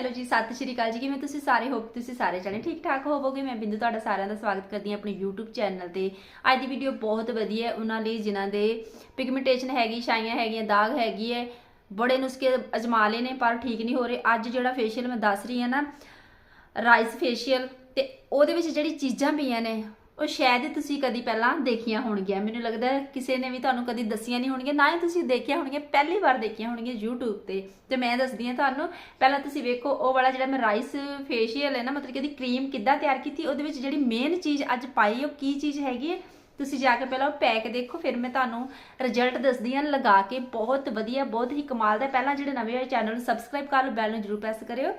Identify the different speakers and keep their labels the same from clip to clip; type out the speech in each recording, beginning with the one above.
Speaker 1: Hello ਜੀ, ਸਤਿ ਸ਼੍ਰੀ ਅਕਾਲ ਜੀ। ਕਿਵੇਂ ਤੁਸੀਂ ਸਾਰੇ? ਹੋਪ ਤੁਸੀਂ ਸਾਰੇ ਜਣੇ ਠੀਕ ਠਾਕ ਹੋਵੋਗੇ? ਮੈਂ ਬਿੰਦੂ ਤੁਹਾਡਾ ਸਾਰਿਆਂ ਦਾ ਸਵਾਗਤ ਕਰਦੀ ਹਾਂ ਆਪਣੇ YouTube ਚੈਨਲ ਤੇ। ਅੱਜ ਦੀ ਵੀਡੀਓ ਬਹੁਤ ਵਧੀਆ ਹੈ। ਉਹਨਾਂ ਲਈ ਜਿਨ੍ਹਾਂ ਦੇ ਪਿਗਮੈਂਟੇਸ਼ਨ ਹੈਗੀ, ਛਾਈਆਂ ਹੈਗੀਆਂ, ਦਾਗ ਹੈਗੀ ਹੈ, ਬੜੇ ਨੁਸਖੇ ਅਜਮਾ ਲਏ ਨੇ, ਪਰ ਠੀਕ ਨਹੀਂ ਹੋ ਰਹੇ। ਅੱਜ ਜਿਹੜਾ ਫੇਸ਼ੀਅਲ ਮੈਂ ਦੱਸ ਰਹੀ ਹਾਂ ਨਾ ਰਾਈਸ ਫੇਸ਼ੀਅਲ ਤੇ ਉਹਦੇ ਵਿੱਚ ਜਿਹੜੀ ਚੀਜ਼ਾਂ ਪਈਆਂ ਨੇ ਉਹ ਸ਼ਾਇਦ ਤੁਸੀਂ ਕਦੀ ਪਹਿਲਾਂ ਦੇਖੀਆਂ ਹੋਣਗੀਆਂ। ਮੈਨੂੰ ਲੱਗਦਾ ਕਿਸੇ ਨੇ ਵੀ ਤੁਹਾਨੂੰ ਕਦੀ ਦੱਸੀਆਂ ਨਹੀਂ ਹੋਣਗੀਆਂ। ਨਾ ਹੀ ਤੁਸੀਂ ਦੇਖਿਆ ਹੋਣਗੀਆਂ, ਪਹਿਲੀ ਵਾਰ ਦੇਖੀਆਂ ਹੋਣਗੀਆਂ YouTube ਤੇ। ਤੇ ਮੈਂ ਦੱਸਦੀ ਹਾਂ ਤੁਹਾਨੂੰ, ਪਹਿਲਾਂ ਤੁਸੀਂ ਵੇਖੋ, ਉਹ ਵਾਲਾ ਜਿਹੜਾ ਮੈਂ ਰਾਈਸ ਫੇਸ਼ੀਅਲ ਹੈ ਨਾ, ਮਤਲਬ ਕਿ ਉਹਦੀ ਕਰੀਮ ਕਿੱਦਾਂ ਤਿਆਰ ਕੀਤੀ, ਉਹਦੇ ਵਿੱਚ ਜਿਹੜੀ ਮੇਨ ਚੀਜ਼ ਅੱਜ ਪਾਈ, ਉਹ ਕੀ ਚੀਜ਼ ਹੈਗੀ ਹੈ, ਤੁਸੀਂ ਜਾ ਕੇ ਪਹਿਲਾਂ ਉਹ ਪੈਕ ਦੇਖੋ, ਫਿਰ ਮੈਂ ਤੁਹਾਨੂੰ ਰਿਜ਼ਲਟ ਦੱਸਦੀ ਹਾਂ, ਲਗਾ ਕੇ ਬਹੁਤ ਵਧੀਆ, ਬਹੁਤ ਹੀ ਕਮਾਲ ਦਾ ਪਹਿਲਾਂ ਜਿਹੜੇ ਨਵੇਂ ਆਏ ਚੈਨਲ ਨੂੰ ਸਬਸਕ੍ਰਾਈਬ ਕਰ ਲਓ ਬੈਲ ਨੂੰ ਜਰੂਰ ਪ੍ਰੈਸ ਕਰਿਓ।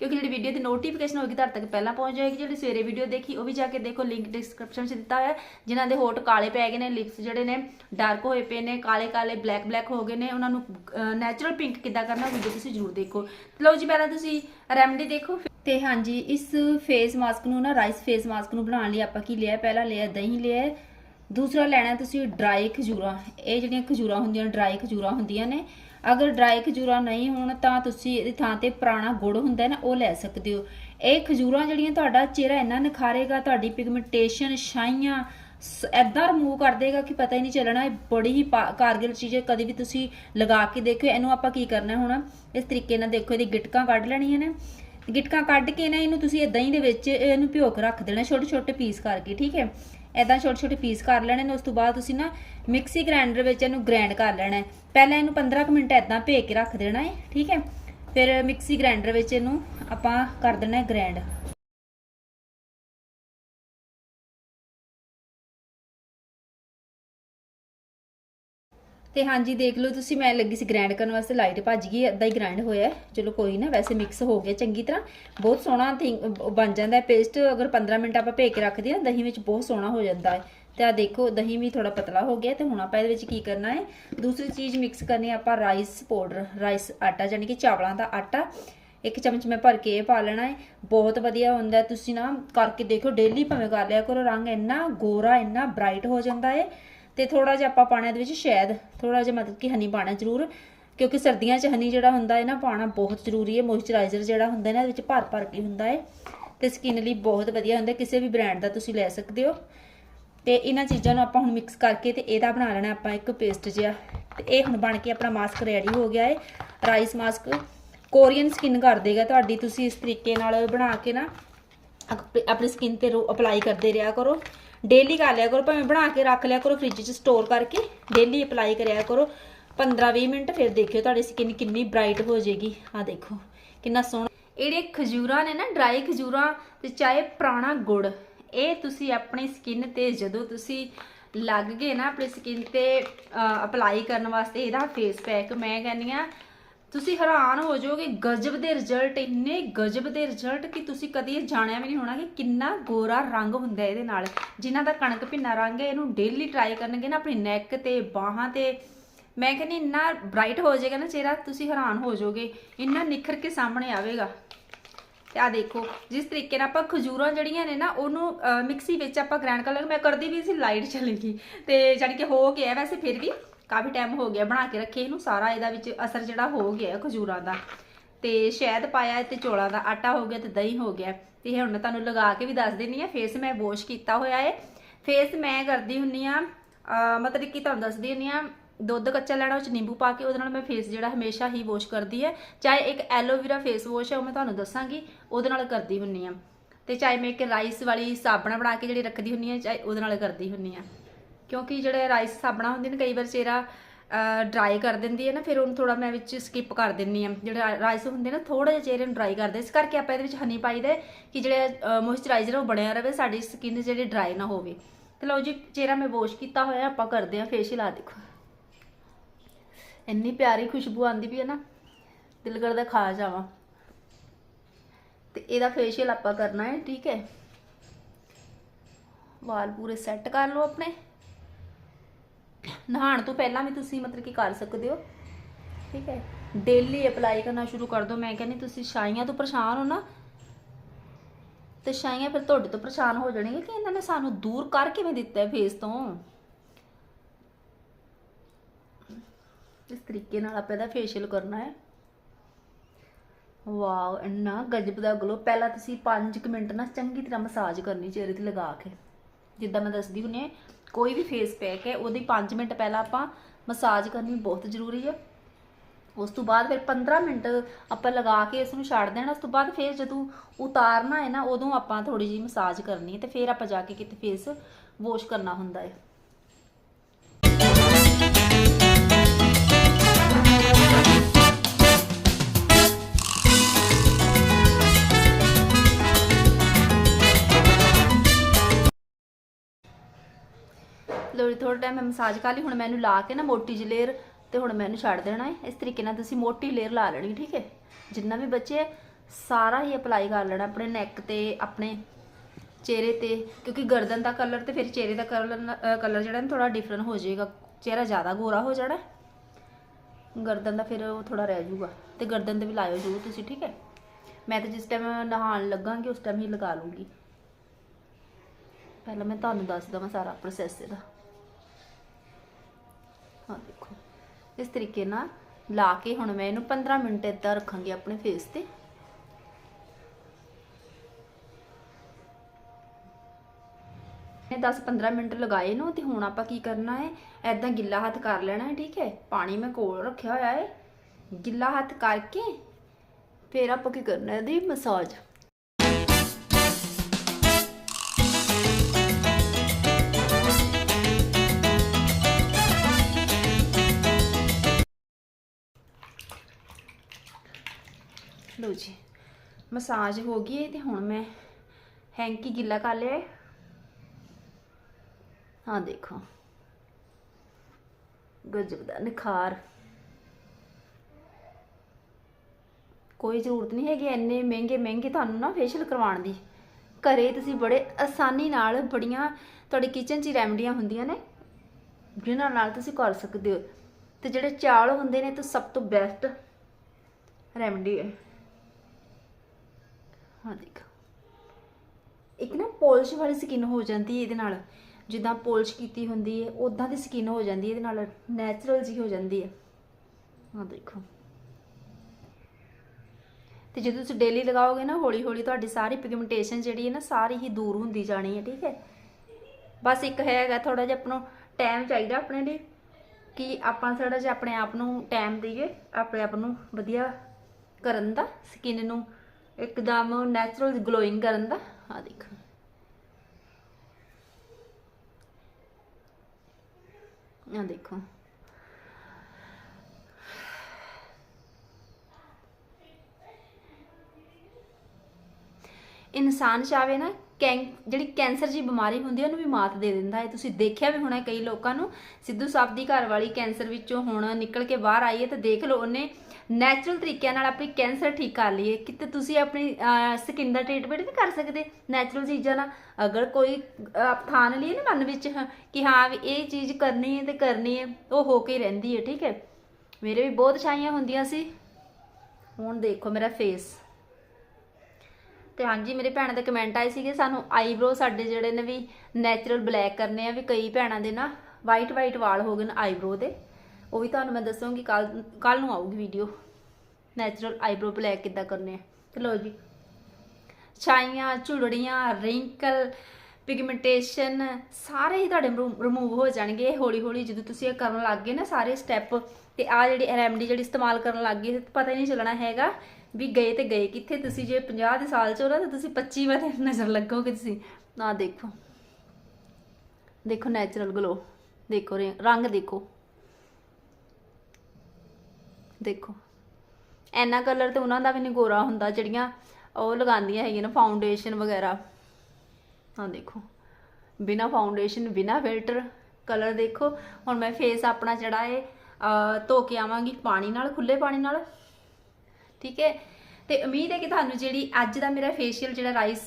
Speaker 1: ਕਿਉਂਕਿ ਜਿਹੜੀ ਵੀਡੀਓ ਦੀ ਨੋਟੀਫਿਕੇਸ਼ਨ ਹੋਏਗੀ ਤੁਹਾਡੇ ਤੱਕ ਪਹਿਲਾਂ ਪਹੁੰਚ ਜਾਏਗੀ, ਜਿਹੜੀ ਸਵੇਰੇ ਵੀਡੀਓ ਦੇਖੀ, ਉਹ ਵੀ ਜਾ ਕੇ ਦੇਖੋ ਲਿੰਕ ਡਿਸਕ੍ਰਿਪਸ਼ਨ 'ਚ ਦਿੱਤਾ ਹੋਇਆ ਹੈ। ਜਿਨ੍ਹਾਂ ਦੇ ਹੋਠ ਕਾਲੇ ਪੈ ਗਏ ਨੇ ਲਿਪਸ ਜਿਹੜੇ ਨੇ ਡਾਰਕ ਹੋਏ ਪਏ ਨੇ, ਕਾਲੇ ਕਾਲੇ ਬਲੈਕ ਬਲੈਕ ਹੋ ਗਏ ਨੇ, ਉਹਨਾਂ ਨੂੰ ਨੈਚੁਰਲ ਪਿੰਕ ਕਿੱਦਾਂ ਕਰਨਾ ਵੀਡੀਓ ਤੁਸੀਂ ਜ਼ਰੂਰ ਦੇਖੋ। ਲਓ ਜੀ, ਪਹਿਲਾਂ ਤੁਸੀਂ ਰੈਮਡੀ ਦੇਖੋ ਤੇ ਹਾਂਜੀ, ਇਸ ਫੇਸ ਮਾਸਕ ਨੂੰ ਨਾ ਰਾਈਸ ਫੇਸ ਮਾਸਕ ਨੂੰ ਬਣਾਉਣ ਲਈ ਆਪਾਂ ਕੀ ਲਿਆ ਪਹਿਲਾਂ ਲਿਆ, ਦਹੀਂ ਲਿਆ ਦੂਸਰਾ ਲੈਣਾ ਤੁਸੀਂ ਡਰਾਈ ਖਜੂਰਾਂ। ਇਹ ਜਿਹੜੀਆਂ ਖਜੂਰਾਂ ਹੁੰਦੀਆਂ ਡਰਾਈ ਖਜੂਰਾਂ ਹੁੰਦੀਆਂ ਨੇ ਅਗਰ ਡਰਾਈ ਖਜੂਰਾਂ ਨਹੀਂ ਹੋਣ ਤਾਂ ਤੁਸੀਂ ਇਹਦੀ ਥਾਂ ਤੇ ਪੁਰਾਣਾ ਗੁੜ ਹੁੰਦਾ ਨਾ, ਉਹ ਲੈ ਸਕਦੇ ਹੋ। ਇਹ ਖਜੂਰਾਂ ਜਿਹੜੀਆਂ ਤੁਹਾਡਾ ਚਿਹਰਾ ਇੰਨਾ ਨਿਖਾਰੇਗਾ, ਤੁਹਾਡੀ ਪਿਗਮੈਂਟੇਸ਼ਨ ਛਾਈਆਂ ਐਦਾਂ ਰਿਮੂਵ ਕਰ ਦੇਗਾ ਕਿ ਪਤਾ ਹੀ ਨਹੀਂ ਚੱਲਣਾ, ਇਹ ਬੜੀ ਹੀ ਪਾ- ਕਾਰਗਰ ਚੀਜ਼ ਹੈ। ਕਦੇ ਵੀ ਤੁਸੀਂ ਲਗਾ ਕੇ ਦੇਖਿਓ, ਇਹਨੂੰ ਆਪਾਂ ਕੀ ਕਰਨਾ ਹੁਣ? ਇਸ ਤਰੀਕੇ ਨਾਲ ਦੇਖੋ, ਇਹਦੀ ਗਿਟਕਾਂ ਕੱਢ ਲੈਣੀਆਂ ਨੇ। ਗਿਟਕਾਂ ਕੱਢ ਕੇ ਨਾ ਇਹਨੂੰ ਤੁਸੀਂ ਇਹ ਹੀ ਦੇ ਵਿੱਚ ਇਹਨੂੰ ਭਿਓ ਕੇ ਰੱਖ ਦੇਣਾ ਛੋਟੇ ਛੋਟੇ ਪੀਸ ਕਰਕੇ, ਠੀਕ ਹੈ? ਐਦਾਂ ਛੋਟੇ ਛੋਟੇ ਪੀਸ ਕਰ ਲੈਣੇ ਨੇ, ਉਸ ਤੋਂ ਬਾਅਦ ਤੁਸੀਂ ਨਾ ਮਿਕਸੀ ਗ੍ਰਾਈਂਡਰ ਵਿੱਚ ਇਹਨੂੰ ਗ੍ਰਾਈਂਡ ਕਰ ਲੈਣਾ ਹੈ। ਪਹਿਲਾਂ ਇਹਨੂੰ 15 ਕੁ ਮਿੰਟ ਐਦਾਂ ਭੇ ਕੇ ਰੱਖ ਦੇਣਾ ਹੈ, ਠੀਕ ਹੈ? ਫਿਰ ਮਿਕਸੀ ਗ੍ਰਾਈਂਡਰ ਵਿੱਚ ਇਹਨੂੰ ਆਪਾਂ ਕਰ ਦੇਣਾ ਹੈ ਗ੍ਰਾਈਂਡ ਤੇ ਹਾਂਜੀ, ਦੇਖ ਲਓ ਤੁਸੀਂ, ਮੈਂ ਲੱਗੀ ਸੀ ਗ੍ਰਾਈਂਡ ਕਰਨ ਵਾਸਤੇ ਲਾਈਟ ਭੱਜ ਗਈ ਅੱਧਾ ਹੀ ਗ੍ਰਾਈਂਡ ਹੋਇਆ ਚਲੋ ਕੋਈ ਨਾ, ਵੈਸੇ ਮਿਕਸ ਹੋ ਗਿਆ ਚੰਗੀ ਤਰ੍ਹਾਂ। ਬਹੁਤ ਸੋਹਣਾ ਥਿੰਗ ਬਣ ਜਾਂਦਾ ਹੈ। ਪੇਸਟ ਅਗਰ 15 ਮਿੰਟ ਆਪਾਂ ਭੇ ਕੇ ਰੱਖਦੇ ਨਾ ਦਹੀਂ ਵਿੱਚ ਬਹੁਤ ਸੋਹਣਾ ਹੋ ਜਾਂਦਾ ਹੈ। ਤੇ ਆ ਦੇਖੋ, ਦਹੀਂ ਵੀ ਥੋੜਾ ਪਤਲਾ ਹੋ ਗਿਆ ਤੇ ਹੁਣ ਆਪਾਂ ਇਹਦੇ ਵਿੱਚ ਕੀ ਕਰਨਾ ਹੈ? ਦੂਸਰੀ ਚੀਜ਼ ਮਿਕਸ ਕਰਨੀ ਆਪਾਂ ਰਾਈਸ ਪਾਊਡਰ ਰਾਈਸ ਆਟਾ ਯਾਨੀ ਕਿ ਚਾਵਲਾਂ ਦਾ ਆਟਾ। ਇੱਕ ਚਮਚ ਮੈਂ ਭਰ ਕੇ ਇਹ ਪਾ ਲੈਣਾ ਹੈ। ਬਹੁਤ ਵਧੀਆ ਹੁੰਦਾ ਤੁਸੀਂ ਨਾ ਕਰਕੇ ਦੇਖੋ ਡੇਲੀ ਭਾਵੇਂ ਕਰ ਲਿਆ ਕਰੋ, ਰੰਗ ਇੰਨਾ ਗੋਰਾ, ਇੰਨਾ ਬ੍ਰਾਈਟ ਹੋ ਜਾਂਦਾ ਹੈ। ਤੇ ਥੋੜਾ ਜਿਹਾ ਆਪਾਂ ਪਾਣਾ ਇਹਦੇ ਵਿੱਚ ਸ਼ਹਿਦ ਥੋੜਾ ਜਿਹਾ ਮਤਲਬ ਕਿ ਹਨੀ ਪਾਣਾ ਜ਼ਰੂਰ, ਕਿਉਂਕਿ ਸਰਦੀਆਂ 'ਚ ਹਨੀ ਜਿਹੜਾ ਹੁੰਦਾ ਹੈ ਨਾ, ਪਾਣਾ ਬਹੁਤ ਜ਼ਰੂਰੀ ਹੈ ਮੋਇਸਚਰਾਈਜ਼ਰ ਜਿਹੜਾ ਹੁੰਦਾ ਨਾ, ਇਹਦੇ ਵਿੱਚ ਭਰ ਭਰ ਕੇ ਹੁੰਦਾ ਹੈ ਤੇ ਸਕਿਨ ਲਈ ਬਹੁਤ ਵਧੀਆ ਹੁੰਦਾ ਕਿਸੇ ਵੀ ਬ੍ਰਾਂਡ ਦਾ ਤੁਸੀਂ ਲੈ ਸਕਦੇ ਹੋ। ਤੇ ਇਹਨਾਂ ਚੀਜ਼ਾਂ ਨੂੰ ਆਪਾਂ ਹੁਣ ਮਿਕਸ ਕਰਕੇ ਤੇ ਇਹਦਾ ਬਣਾ ਲੈਣਾ ਆਪਾਂ ਇੱਕ ਪੇਸਟ ਜਿਹਾ। ਤੇ ਇਹ ਹੁਣ ਬਣ ਕੇ ਆਪਣਾ ਮਾਸਕ ਰੈਡੀ ਹੋ ਗਿਆ ਹੈ ਰਾਈਸ ਮਾਸਕ ਕੋਰੀਅਨ ਸਕਿਨ ਕਰ ਦੇਗਾ ਤੁਹਾਡੀ, ਤੁਸੀਂ ਇਸ ਤਰੀਕੇ ਨਾਲ ਬਣਾ ਕੇ ਨਾ, ਅਪ- ਆਪਣੀ ਸਕਿਨ ਤੇ ਅਪਲਾਈ ਕਰਦੇ ਰਿਹਾ ਕਰੋ। ਡੇਲੀ ਕਰ ਲਿਆ ਕਰੋ, ਭਾਵੇਂ ਬਣਾ ਕੇ ਰੱਖ ਲਿਆ ਕਰੋ ਫ੍ਰਿਜ 'ਚ ਸਟੋਰ ਕਰਕੇ ਡੇਲੀ ਅਪਲਾਈ ਕਰਿਆ ਕਰੋ। 15-20 ਮਿੰਟ ਫਿਰ ਦੇਖਿਓ ਤੁਹਾਡੀ ਸਕਿਨ ਕਿੰਨੀ ਬ੍ਰਾਈਟ ਹੋ ਜਾਏਗੀ। ਆ ਦੇਖੋ, ਕਿੰਨਾ ਸੋਹਣਾ। ਇਹੜੇ ਖਜੂਰਾਂ ਨੇ ਨਾ ਡਰਾਈ ਖਜੂਰਾਂ ਤੇ ਚਾਹੇ ਪੁਰਾਣਾ ਗੁੜ, ਇਹ ਤੁਸੀਂ ਆਪਣੀ ਸਕਿਨ ਤੇ ਜਦੋਂ ਤੁਸੀਂ ਲੱਗ ਗਏ ਨਾ, ਆਪਣੀ ਸਕਿਨ ਤੇ ਅਪਲਾਈ ਕਰਨ ਵਾਸਤੇ ਇਹਦਾ ਫੇਸ ਪੈਕ ਮੈਂ ਕਹਿੰਦੀ ਆ ਤੁਸੀਂ ਹੈਰਾਨ ਹੋ ਜਾਓਗੇ, ਗਜਬ ਦੇ ਰਿਜ਼ਲਟ ਇੰਨੇ ਗਜਬ ਦੇ ਰਿਜ਼ਲਟ ਕਿ ਤੁਸੀਂ ਕਦੀ ਇਹ ਜਾਣਿਆ ਵੀ ਨਹੀਂ ਹੋਣਾ ਕਿ ਕਿੰਨਾ ਗੋਰਾ ਰੰਗ ਹੁੰਦਾ ਇਹਦੇ ਨਾਲ। ਜਿਨ੍ਹਾਂ ਦਾ ਕਣਕ ਭਿੰਨਾ ਰੰਗ ਹੈ, ਇਹਨੂੰ ਡੇਲੀ ਟਰਾਈ ਕਰਨਗੇ ਨਾ ਆਪਣੀ ਨੈਕ ਤੇ, ਬਾਹਾਂ ਤੇ। ਮੈਂ ਕਹਿੰਦੀ ਇੰਨਾ ਬ੍ਰਾਈਟ ਹੋ ਜਾਏਗਾ ਨਾ ਚਿਹਰਾ, ਤੁਸੀਂ ਹੈਰਾਨ ਹੋ ਜਾਓਗੇ। ਇੰਨਾ ਨਿਖਰ ਕੇ ਸਾਹਮਣੇ ਆਵੇਗਾ। ਤੇ ਆ ਦੇਖੋ, ਜਿਸ ਤਰੀਕੇ ਨਾਲ ਆਪਾਂ ਖਜੂਰਾਂ ਜਿਹੜੀਆਂ ਨੇ ਨਾ, ਉਹਨੂੰ ਮਿਕਸੀ ਵਿੱਚ ਆਪਾਂ ਗ੍ਰਾਈਂਡ ਕਰ ਲਾਂਗੇ। ਮੈਂ ਕਰਦੀ ਵੀ ਸੀ ਲਾਈਟ ਚਲੇਗੀ ਤੇ ਜਾਣੀ ਕਿ ਹੋ ਗਿਆ, ਵੈਸੇ ਫਿਰ ਵੀ ਕਾਫੀ ਟਾਈਮ ਹੋ ਗਿਆ ਬਣਾ ਕੇ ਰੱਖੇ ਇਹਨੂੰ, ਸਾਰਾ ਇਹਦਾ ਵਿੱਚ ਅਸਰ ਜਿਹੜਾ ਹੋ ਗਿਆ ਖਜੂਰਾਂ ਦਾ। ਤੇ ਸ਼ਹਿਦ ਪਾਇਆ ਤੇ ਚੋਲਾਂ ਦਾ, ਆਟਾ ਹੋ ਗਿਆ ਤੇ ਦਹੀਂ ਹੋ ਗਿਆ। ਤੇ ਇਹ ਹੁਣ ਤੁਹਾਨੂੰ ਲਗਾ ਕੇ ਵੀ ਦੱਸ ਦਿੰਨੀ ਆ ਫੇਸ ਮੈਂ ਵਾਸ਼ ਕੀਤਾ ਹੋਇਆ ਹੈ। ਫੇਸ ਮੈਂ ਕਰਦੀ ਹੁੰਨੀ ਆ ਮਤਲਬ ਕਿ ਤੁਹਾਨੂੰ ਦੱਸਦੀ ਹੁੰਨੀ ਆ ਦੁੱਧ ਕੱਚਾ ਲੈਣਾ, ਉਹ ਚ ਨਿੰਬੂ ਪਾ ਕੇ ਉਹਦੇ ਨਾਲ ਮੈਂ ਫੇਸ ਜਿਹੜਾ ਹਮੇਸ਼ਾ ਹੀ ਵਾਸ਼ ਕਰਦੀ ਹੈ। ਚਾਹੇ ਇੱਕ ਐਲੋਵੇਰਾ ਫੇਸ ਵਾਸ਼ ਹੈ, ਉਹ ਮੈਂ ਤੁਹਾਨੂੰ ਦੱਸਾਂਗੀ, ਉਹਦੇ ਨਾਲ ਕਰਦੀ ਹੁੰਨੀ ਆ ਤੇ ਚਾਹੇ ਮੈਂ ਇੱਕ ਰਾਈਸ ਵਾਲੀ ਸਾਬਣ ਬਣਾ ਕੇ ਜਿਹੜੀ ਰੱਖਦੀ ਹੁੰਨੀ ਆ ਚਾਹੇ ਉਹਦੇ ਨਾਲ ਕਰਦੀ ਹੁੰਨੀ ਆ ਕਿਉਂਕਿ ਜਿਹੜੇ ਰਾਈਸ ਸਾਬਣਾ ਹੁੰਦੀ ਨੇ, ਕਈ ਵਾਰ ਚਿਹਰਾ ਡਰਾਈ ਕਰ ਦਿੰਦੀ ਹੈ ਨਾ, ਫਿਰ ਉਹਨੂੰ ਥੋੜਾ ਮੈਂ ਵਿੱਚ ਸਕਿਪ ਕਰ ਦਿੰਨੀ ਆ ਜਿਹੜੇ ਰਾਈਸ ਹੁੰਦੇ ਨਾ ਥੋੜਾ ਜਿਹਾ ਚਿਹਰੇ ਨੂੰ ਡਰਾਈ ਕਰਦੇ ਇਸ ਕਰਕੇ ਆਪਾਂ ਇਹਦੇ ਵਿੱਚ ਹਨੀ ਪਾਈਦਾ ਹੈ ਕਿ ਜਿਹੜਾ ਮੋਇਸਚਰਾਈਜ਼ਰ ਉਹ ਬਣਿਆ ਰਵੇ, ਸਾਡੀ ਸਕਿਨ ਜਿਹੜੀ ਡਰਾਈ ਨਾ ਹੋਵੇ। ਤੇ ਲਓ ਜੀ, ਚਿਹਰਾ ਮੈਂ ਵਾਸ਼ ਕੀਤਾ ਹੋਇਆ, ਆਪਾਂ ਕਰਦੇ ਆ ਫੇਸ਼ੀਅਲ ਆ ਦੇਖੋ। ਇੰਨੀ ਪਿਆਰੀ ਖੁਸ਼ਬੂ ਆਂਦੀ ਪਈ ਹੈ ਨਾ, ਦਿਲ ਕਰਦਾ ਖਾ ਜਾਵਾਂ। ਤੇ ਇਹਦਾ ਫੇਸ਼ੀਅਲ ਆਪਾਂ ਕਰਨਾ ਹੈ, ਠੀਕ ਹੈ? ਵਾਲ ਪੂਰੇ ਸੈੱਟ ਕਰ ਲਓ ਆਪਣੇ। ਨਹਾਉਣ ਤੋਂ ਪਹਿਲਾਂ ਵੀ ਤੁਸੀਂ ਮਤਲਬ ਕਿ ਕਰ ਸਕਦੇ ਹੋ। ਠੀਕ ਹੈ। ਡੇਲੀ ਅਪਲਾਈ ਕਰਨਾ ਸ਼ੁਰੂ ਕਰ ਦਿਓ। ਮੈਂ ਕਹਿੰਦੀ ਤੁਸੀਂ ਛਾਈਆਂ ਤੋਂ ਪਰੇਸ਼ਾਨ ਹੋ ਨਾ, ਤੇ ਛਾਈਆਂ ਫਿਰ ਤੁਹਾਡੇ ਤੋਂ ਪਰੇਸ਼ਾਨ ਹੋ ਜਾਣਗੀਆਂ ਕਿ ਇਹਨਾਂ ਨੇ ਸਾਨੂੰ ਦੂਰ ਕਰ ਕਿਵੇਂ ਦਿੱਤਾ ਹੈ ਫੇਸ ਤੋਂ? ਇਸ ਤਰੀਕੇ ਨਾਲ ਆਪਾਂ ਇਹਦਾ ਫੇਸ਼ੀਅਲ ਕਰਨਾ ਹੈ। ਵਾਓ, ਇੰਨਾ ਗਜਬ ਦਾ ਗਲੋ ਪਹਿਲਾਂ ਤੁਸੀਂ 5 ਮਿੰਟ ਨਾ ਚੰਗੀ ਤਰ੍ਹਾਂ ਮਸਾਜ ਕਰਨੀ, ਚਿਹਰੇ ਤੇ ਲਗਾ ਕੇ। ਜਿੱਦਾਂ ਮੈਂ ਦੱਸਦੀ ਹੁੰਨੀ ਹਾਂ ਕੋਈ ਵੀ ਫੇਸ ਪੈਕ ਹੈ, ਉਹਦੀ 5 ਮਿੰਟ ਪਹਿਲਾਂ ਆਪਾਂ ਮਸਾਜ ਕਰਨੀ ਬਹੁਤ ਜ਼ਰੂਰੀ ਹੈ। ਉਸ ਤੋਂ ਬਾਅਦ ਫਿਰ 15 ਮਿੰਟ ਆਪਾਂ ਲਗਾ ਕੇ ਇਸ ਨੂੰ ਛੱਡ ਦੇਣਾ, ਉਸ ਤੋਂ ਬਾਅਦ ਫਿਰ ਜਦੋਂ ਉਤਾਰਨਾ ਹੈ ਨਾ, ਉਦੋਂ ਆਪਾਂ ਥੋੜੀ ਜਿਹੀ ਮਸਾਜ ਕਰਨੀ ਹੈ ਤੇ ਫਿਰ ਆਪਾਂ ਜਾ ਕੇ ਕਿਤੇ ਫੇਸ ਵਾਸ਼ ਕਰਨਾ ਹੁੰਦਾ ਹੈ। ਥੋੜਾ ਟਾਈਮ ਮੈਂ ਮਸਾਜ ਕਰ ਲਈ, ਹੁਣ ਮੈਨੂੰ ਲਾ ਕੇ ਨਾ ਮੋਟੀ ਜਿਹੀ ਲੇਅਰ ਤੇ ਹੁਣ ਮੈਨੂੰ ਛੱਡ ਦੇਣਾ ਹੈ। ਇਸ ਤਰੀਕੇ ਨਾਲ ਤੁਸੀਂ ਮੋਟੀ ਲੇਅਰ ਲਾ ਲੈਣੀ, ਠੀਕ ਹੈ? ਜਿੰਨਾ ਵੀ ਬਚੇ ਸਾਰਾ ਹੀ ਅਪਲਾਈ ਕਰ ਲੈਣਾ ਆਪਣੇ ਨੈਕ ਤੇ, ਆਪਣੇ ਚਿਹਰੇ ਤੇ, ਕਿਉਂਕਿ ਗਰਦਨ ਦਾ ਕਲਰ ਤੇ ਫਿਰ ਚਿਹਰੇ ਦਾ ਕਲਰ ਕਲਰ ਜਿਹੜਾ ਨਾ ਥੋੜਾ ਡਿਫਰੈਂਟ ਹੋ ਜਾਏਗਾ। ਚਿਹਰਾ ਜ਼ਿਆਦਾ ਗੋਰਾ ਹੋ ਜਾਣਾ ਗਰਦਨ ਦਾ ਫਿਰ ਉਹ ਥੋੜਾ ਰਹਿ ਜਾਊਗਾ ਤੇ ਗਰਦਨ ਤੇ ਵੀ ਲਾਇਓ ਜ਼ਰੂਰ ਤੁਸੀਂ, ਠੀਕ ਹੈ? ਮੈਂ ਤਾਂ ਜਿਸ ਟਾਈਮ ਨਹਾਉਣ ਲੱਗਾਂਗੀ, ਉਸ ਟਾਈਮ ਹੀ ਲਗਾ ਲੂੰਗੀ ਪਹਿਲਾਂ ਮੈਂ ਤੁਹਾਨੂੰ ਦੱਸ ਦਵਾਂ ਸਾਰਾ ਪ੍ਰੋਸੈਸ ਇਹਦਾ। ਇਸ ਤਰੀਕੇ ਨਾਲ ਲਾ ਕੇ ਹੁਣ ਮੈਂ ਇਹਨੂੰ 15 ਮਿੰਟ ਇੱਦਾਂ ਰੱਖਾਂਗੀ ਆਪਣੇ ਫੇਸ ਤੇ। ਮੈਂ 10-15 ਮਿੰਟ ਲਗਾਏ ਨੂੰ ਤੇ ਹੁਣ ਆਪਾਂ ਕੀ ਕਰਨਾ ਹੈ? ਐਦਾਂ ਗਿੱਲਾ ਹੱਥ ਕਰ ਲੈਣਾ ਹੈ, ਠੀਕ ਹੈ? ਪਾਣੀ ਮੈਂ ਕੋਲ ਰੱਖਿਆ ਹੋਇਆ ਹੈ। ਗਿੱਲਾ ਹੱਥ ਕਰਕੇ ਫਿਰ ਆਪਾਂ ਕੀ ਕਰਨਾ ਹੈ ਇਹਦੀ ਮਸਾਜ ਲਓ ਜੀ, ਮਸਾਜ ਹੋ ਗਈ ਹੈ ਤੇ ਹੁਣ ਮੈਂ ਹੈਂਕੀ ਗਿੱਲਾ ਕਰ ਲਿਆ ਹਾਂ ਦੇਖੋ, ਗਜਬ ਦਾ ਨਿਖਾਰ। ਕੋਈ ਜ਼ਰੂਰਤ ਨਹੀਂ ਹੈਗੀ ਇੰਨੇ ਮਹਿੰਗੇ ਮਹਿੰਗੇ ਤੁਹਾਨੂੰ ਨਾ ਫੇਸ਼ੀਅਲ ਕਰਵਾਉਣ ਦੀ। ਘਰੇ ਤੁਸੀਂ ਬੜੇ ਆਸਾਨੀ ਨਾਲ ਬੜੀਆਂ, ਤੁਹਾਡੇ ਕਿਚਨ 'ਚ ਹੀ ਰੈਮਡੀਆਂ ਹੁੰਦੀਆਂ ਨੇ, ਜਿਨ੍ਹਾਂ ਨਾਲ ਤੁਸੀਂ ਕਰ ਸਕਦੇ ਹੋ। ਤੇ ਜਿਹੜੇ ਚਾਲ ਹੁੰਦੇ ਨੇ ਤਾਂ ਸਭ ਤੋਂ ਬੈਸਟ ਰੈਮਡੀ ਹੈ। ਹਾਂ, ਦੇਖ। ਇੱਕ ਨਾ ਪੋਲਿਸ਼ ਵਾਲੀ ਸਕਿਨ ਹੋ ਜਾਂਦੀ ਹੈ ਇਹਦੇ ਨਾਲ। ਜਿੱਦਾਂ ਪੋਲਿਸ਼ ਕੀਤੀ ਹੁੰਦੀ ਹੈ ਉਦਾਂ ਦੀ ਸਕਿਨ ਹੋ ਜਾਂਦੀ ਹੈ, ਇਹਦੇ ਨਾਲ ਨੈਚੁਰਲ ਜੀ ਹੋ ਜਾਂਦੀ ਹੈ। ਹਾਂ, ਦੇਖੋ। ਤੇ ਜਦੋਂ ਤੁਸੀਂ ਡੇਲੀ ਲਗਾਓਗੇ ਨਾ ਹੌਲੀ ਹੌਲੀ ਤੁਹਾਡੀ ਸਾਰੀ ਪਿਗਮੈਂਟੇਸ਼ਨ ਜਿਹੜੀ ਹੈ ਨਾ, ਸਾਰੀ ਹੀ ਦੂਰ ਹੁੰਦੀ ਜਾਣੀ ਹੈ, ਠੀਕ ਹੈ? ਬਸ ਇੱਕ ਹੈਗਾ ਥੋੜਾ ਜਿਹਾ ਆਪਾਂ ਟਾਈਮ ਚਾਹੀਦਾ ਆਪਣੇ ਲਈ, ਕਿ ਆਪਾਂ ਥੋੜਾ ਜਿਹਾ ਆਪਣੇ ਆਪ ਨੂੰ ਟਾਈਮ ਦਈਏ, ਆਪਣੇ ਆਪ ਨੂੰ ਵਧੀਆ ਕਰਨ ਦਾ ਸਕਿਨ ਨੂੰ ਇੱਕਦਮ ਨੈਚੁਰਲ ਗਲੋਇੰਗ ਕਰਨ ਦਾ। ਆ ਦੇਖੋ। ਆ ਦੇਖੋ। ਇਨਸਾਨ ਚਾਵੇ ਨਾ ਜਿਹੜੀ ਕੈਂਸਰ ਜੀ ਬਿਮਾਰੀ ਹੁੰਦੀ ਹੈ ਉਹਨੂੰ ਵੀ ਮਾਤ ਦੇ ਦਿੰਦਾ ਹੈ। ਤੁਸੀਂ ਦੇਖਿਆ ਵੀ ਹੋਣਾ ਕਈ ਲੋਕਾਂ ਨੂੰ ਸਿੱਧੂ ਸਾਹਿਬ ਦੀ ਘਰ ਵਾਲੀ ਕੈਂਸਰ ਵਿੱਚੋਂ ਹੁਣ ਨਿਕਲ ਕੇ ਬਾਹਰ ਆਈ ਹੈ ਤੇ ਦੇਖ ਲਓ ਉਹਨੇ ਨੈਚੁਰਲ ਤਰੀਕਿਆਂ ਨਾਲ ਆਪਣੀ ਕੈਂਸਰ ਠੀਕ ਕਰ ਲਈ ਹੈ। ਕਿਤੇ ਤੁਸੀਂ ਆਪਣੀ ਸਕਿਨ ਦਾ ਟ੍ਰੀਟਮੈਂਟ ਵੀ ਕਰ ਸਕਦੇ ਨੈਚੁਰਲ ਚੀਜ਼ਾਂ ਨਾਲ? ਅਗਰ ਕੋਈ ਅਹ, ਥਾਨ ਲਈ ਨਾ ਮਨ ਵਿੱਚ ਕਿ ਹਾਂ ਵੀ ਇਹ ਚੀਜ਼ ਕਰਨੀ ਹੈ ਤੇ ਕਰਨੀ ਹੈ ਉਹ ਹੋ ਕੇ ਰਹਿੰਦੀ ਹੈ ਠੀਕ ਹੈ। ਮੇਰੇ ਵੀ ਬਹੁਤ ਛਾਈਆਂ ਹੁੰਦੀਆਂ ਸੀ। ਹੁਣ ਦੇਖੋ ਮੇਰਾ ਫੇਸ ਤੇ ਹਾਂਜੀ, ਮੇਰੇ ਭੈਣਾਂ ਦੇ ਕਮੈਂਟ ਆਏ ਸੀਗੇ, ਸਾਨੂੰ ਆਈਬ੍ਰੋ ਸਾਡੇ ਜਿਹੜੇ ਨੇ ਵੀ ਨੈਚੁਰਲ ਬਲੈਕ ਕਰਨੇ ਆ, ਵੀ ਕਈ ਭੈਣਾਂ ਦੇ ਨਾ ਵਾਈਟ ਵਾਈਟ ਵਾਲ ਹੋ ਗਏ ਨੇ ਆਈਬ੍ਰੋ ਦੇ। ਉਹ ਵੀ ਤੁਹਾਨੂੰ ਮੈਂ ਦੱਸਾਂਗੀ, ਕੱਲ ਕੱਲ ਨੂੰ ਆਊਗੀ ਵੀਡੀਓ ਨੈਚੁਰਲ ਆਈਬ੍ਰੋ ਬਲੈਕ ਕਿੱਦਾਂ ਕਰਨੇ ਆ। ਤੇ ਲਓ ਜੀ। ਛਾਈਆਂ ਝੁਰੜੀਆਂ ਰਿੰਕਲ ਪਿਗਮੈਂਟੇਸ਼ਨ ਸਾਰੇ ਹੀ ਤੁਹਾਡੇ ਰਿਮੂਵ ਹੋ ਜਾਣਗੇ। ਹੌਲੀ ਹੌਲੀ ਜਦੋਂ ਤੁਸੀਂ ਇਹ ਕਰਨ ਲੱਗ ਗਏ ਨਾ, ਸਾਰੇ ਸਟੈਪ ਤੇ ਆ ਜਿਹੜੀ ਰੈਮਡੀ ਜਿਹੜੀ ਇਸਤੇਮਾਲ ਕਰਨ ਲੱਗ ਗਏ ਪਤਾ ਹੀ ਨਹੀਂ ਚੱਲਣਾ ਹੈਗਾ ਵੀ ਗਏ ਤੇ ਗਏ, ਕਿੱਥੇ ਤੁਸੀਂ? ਜੇ 50 ਦੇ ਸਾਲ ਚ ਹੋ ਨਾ, ਤਾਂ ਤੁਸੀਂ 25 ਵਾਰ ਨਜ਼ਰ ਲੱਗੋਗੇ ਤੁਸੀਂ। ਨਾ ਦੇਖੋ। ਦੇਖੋ ਨੈਚੁਰਲ ਗਲੋ ਦੇਖੋ ਰੰਗ ਦੇਖੋ। ਦੇਖੋ। ਐਨਾ ਕਲਰ ਤੇ ਉਹਨਾਂ ਦਾ ਵੀ ਨਹੀਂ ਗੋਰਾ ਹੁੰਦਾ, ਜਿਹੜੀਆਂ ਉਹ ਲਗਾਉਂਦੀਆਂ ਹੈਗੀਆਂ ਨਾ ਫਾਊਂਡੇਸ਼ਨ ਵਗੈਰਾ। ਹਾਂ ਦੇਖੋ। ਬਿਨਾ ਫਾਊਂਡੇਸ਼ਨ ਬਿਨਾ ਫਿਲਟਰ ਕਲਰ ਦੇਖੋ। ਹੁਣ ਮੈਂ ਫੇਸ ਆਪਣਾ ਜਿਹੜਾ ਹੈ ਧੋ ਕੇ ਆਵਾਂਗੀ, ਪਾਣੀ ਨਾਲ ਖੁੱਲੇ ਪਾਣੀ ਨਾਲ। ਠੀਕ ਹੈ? ਤੇ ਉਮੀਦ ਹੈ ਕਿ ਤੁਹਾਨੂੰ ਜਿਹੜੀ ਅੱਜ ਦਾ ਮੇਰਾ ਫੇਸ਼ੀਅਲ ਜਿਹੜਾ ਰਾਈਸ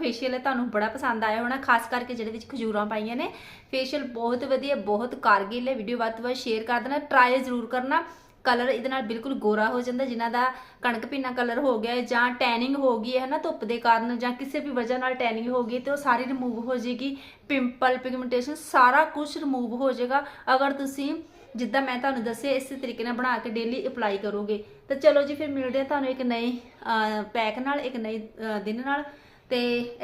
Speaker 1: ਫੇਸ਼ੀਅਲ ਹੈ, ਤੁਹਾਨੂੰ ਬੜਾ ਪਸੰਦ ਆਇਆ ਹੋਣਾ, ਖਾਸ ਕਰਕੇ ਜਿਹੜੇ ਵਿੱਚ ਖਜੂਰਾਂ ਪਾਈਆਂ ਨੇ। ਫੇਸ਼ੀਅਲ ਬਹੁਤ ਵਧੀਆ, ਬਹੁਤ ਕਾਰਗਿਲ ਹੈ। ਵੀਡੀਓ ਵੱਧ ਤੋਂ ਵੱਧ ਸ਼ੇਅਰ ਕਰ ਦੇਣਾ ਟਰਾਈ ਜ਼ਰੂਰ ਕਰਨਾ। ਕਲਰ ਇਹਦੇ ਨਾਲ ਬਿਲਕੁਲ ਗੋਰਾ ਹੋ ਜਾਂਦਾ, ਜਿਨ੍ਹਾਂ ਦਾ ਕਣਕ ਪੀਨਾ ਕਲਰ ਹੋ ਗਿਆ ਜਾਂ ਟੈਨਿੰਗ ਹੋ ਗਈ ਹੈ ਨਾ ਧੁੱਪ ਦੇ ਕਾਰਨ ਜਾਂ ਕਿਸੇ ਵੀ ਵਜ੍ਹਾ ਨਾਲ ਟੈਨਿੰਗ ਹੋ ਗਈ ਤੇ ਉਹ ਸਾਰੀ ਰਿਮੂਵ ਹੋ ਜਾਏਗੀ। ਪਿੰਪਲ ਪਿਗਮੈਂਟੇਸ਼ਨ ਸਾਰਾ ਕੁਝ ਰਿਮੂਵ ਹੋ ਜਾਏਗਾ। ਅਗਰ ਤੁਸੀਂ ਜਿੱਦਾਂ ਮੈਂ ਤੁਹਾਨੂੰ ਦੱਸਿਆ, ਇਸੇ ਤਰੀਕੇ ਨਾਲ ਬਣਾ ਕੇ ਡੇਲੀ ਅਪਲਾਈ ਕਰੋਗੇ। ਤਾਂ ਚਲੋ ਜੀ, ਫਿਰ ਮਿਲਦੇ ਆ ਤੁਹਾਨੂੰ ਇੱਕ ਨਏ ਪੈਕ ਨਾਲ, ਇੱਕ ਨਏ ਦਿਨ ਨਾਲ। ਤੇ